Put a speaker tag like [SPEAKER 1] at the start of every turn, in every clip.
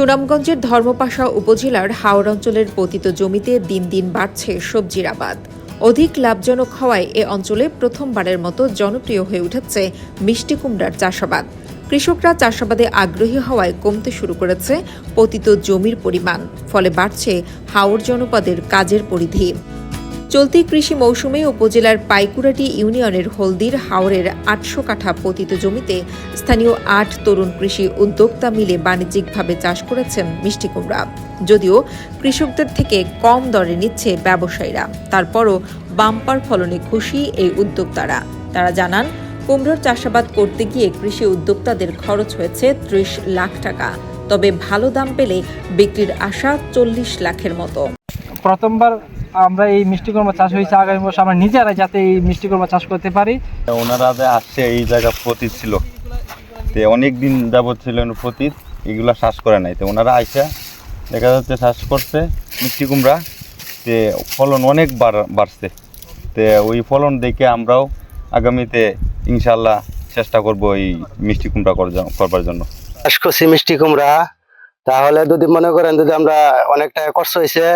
[SPEAKER 1] সুনামগঞ্জের ধর্মপাশা উপজেলার হাওড় অঞ্চলের পতিত জমিতে দিন দিন বাড়ছে সবজির আবাদ। অধিক লাভজনক হওয়ায় এ অঞ্চলে প্রথমবারের মতো জনপ্রিয় হয়ে উঠেছে মিষ্টি কুমড়ার চাষাবাদ। কৃষকরা চাষাবাদে আগ্রহী হওয়ায় কমতে শুরু করেছে পতিত জমির পরিমাণ, ফলে বাড়ছে হাওড় জনপদের কাজের পরিধি। চলতি কৃষি মৌসুমে উপজেলার পাইকুরাটি ইউনিয়নের হলদির হাওরের আটশো কাঠা পতিত জমিতে স্থানীয় আট তরুণ কৃষি উদ্যোক্তা মিলে বাণিজ্যিকভাবে চাষ করেছেন মিষ্টি কুমড়া। যদিও কৃষকদের থেকে কম দরে নিচ্ছে ব্যবসায়ীরা, তারপরও বাম্পার ফলনে খুশি এই উদ্যোক্তারা। তারা জানান, কুমড়োর চাষাবাদ করতে গিয়ে কৃষি উদ্যোক্তাদের খরচ হয়েছে ত্রিশ লাখ টাকা, তবে ভালো দাম পেলে বিক্রির আশা চল্লিশ লাখের মতো।
[SPEAKER 2] প্রথমবার আমরা এই মিষ্টি কুমড়া চাষ হয়েছে আগামী বছর। আমরা নিজেরা যাতে এই মিষ্টি কুমড়া চাষ করতে পারি।
[SPEAKER 3] ওনারা যে আসছে এই জায়গা পতিত ছিল। তে অনেক দিন যাবৎ ছিলেন পতিত এগুলা শ্বাস করে নাই। তো ওনারা আইসা দেখা যাচ্ছে শ্বাস করছে মিষ্টি কুমড়া। তে ফলন অনেক বাড়ছে। তে ওই ফলন দেখে আমরাও আগামীতে ইনশাল্লাহ চেষ্টা করব এই মিষ্টি কুমড়া করবার জন্য।
[SPEAKER 4] চাষ করছি মিষ্টি কুমড়া। তাহলে যদি মনে করেন যদি আমরা অনেকটা কষ্ট হয়েছে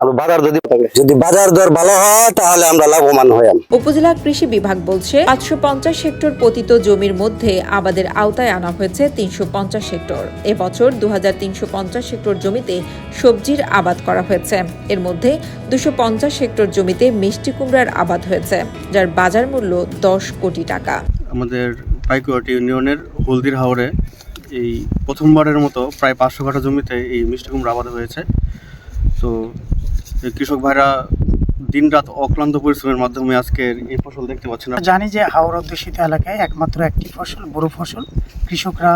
[SPEAKER 4] বাজার যদি যদি বাজার দর ভালো হয় তাহলে আমরা লাভবান হই
[SPEAKER 1] উপজেলা কৃষি বিভাগ বলছে পাঁচশো পঞ্চাশ হেক্টর পতিত জমির মধ্যে আবাদের আওতায় আনা হয়েছে তিনশো পঞ্চাশ হেক্টর। এবছর দু হাজার তিনশো পঞ্চাশ হেক্টর জমিতে সবজির আবাদ করা হয়েছে। এর মধ্যে দুশো পঞ্চাশ হেক্টর জমিতে মিষ্টি কুমড়ার আবাদ হয়েছে যার বাজার মূল্য দশ কোটি টাকা।
[SPEAKER 5] আমাদের পাইকুয়াটি ইউনিয়নের হলদির হাওরে এই প্রথমবারের মতো প্রায় পাঁচশো কাঠা জমিতে এই মিষ্টি কুমড়া আবাদ হয়েছে। তো কৃষক ভাইরা দিনরাত অক্লান্ত পরিশ্রমের মাধ্যমে আজকের এই ফসল দেখতে পাচ্ছেন
[SPEAKER 6] জানি যে হাওড়া অধ্যুষিত এলাকায় একমাত্র একটি ফসল, বড় ফসল। কৃষকরা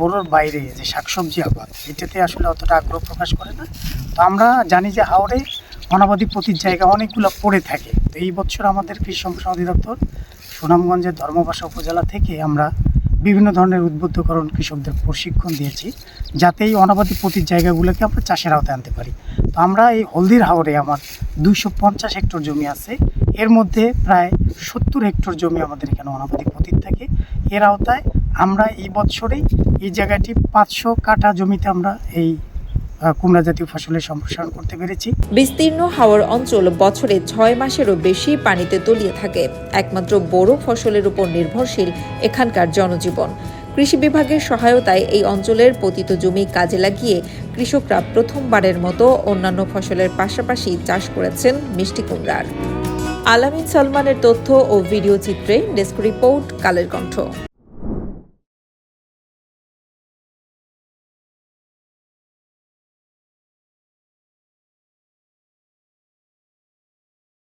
[SPEAKER 6] বড়োর বাইরে যে শাকসবজি আবাদ, এটাতে আসলে অতটা আগ্রহ প্রকাশ করে না। তো আমরা জানি যে হাওড়ে অনাবাদী পতির জায়গা অনেকগুলো পড়ে থাকে। তো এই বছর আমাদের কৃষি সম্প্রসারণ অধিদপ্তর সুনামগঞ্জের ধর্মবাসা উপজেলা থেকে আমরা বিভিন্ন ধরনের উদ্বুদ্ধকরণ কৃষকদের প্রশিক্ষণ দিয়েছি, যাতে এই অনাবাদী পতির জায়গাগুলোকে আমরা চাষের আওতায় আনতে পারি। আমরা এই হলদির হাওরে আমার দুইশো পঞ্চাশ হেক্টর জমি আছে। এর মধ্যে প্রায় সত্তর হেক্টর জমি আমাদের এখানে অনাবাদী পতিত থাকে। এর আওতায় আমরা এই বছরেই এই জায়গাটি পাঁচশো কাঠা জমিতে আমরা এই কুমড়া জাতীয় ফসলের সম্প্রসারণ করতে পেরেছি।
[SPEAKER 1] বিস্তীর্ণ হাওয়ার অঞ্চল বছরে ছয় মাসেরও বেশি পানিতে তলিয়ে থাকে। একমাত্র বড় ফসলের উপর নির্ভরশীল এখানকার জনজীবন। কৃষি বিভাগের সহায়তায় এই অঞ্চলের পতিত জমি কাজে লাগিয়ে কৃষকরা প্রথমবারের মতো অন্যান্য ফসলের পাশাপাশি চাষ করেছেন মিষ্টি কুমড়ার। আলামিন সালমানের তথ্য ও ভিডিও চিত্রে ডেস্ক রিপোর্ট, কালের কণ্ঠ।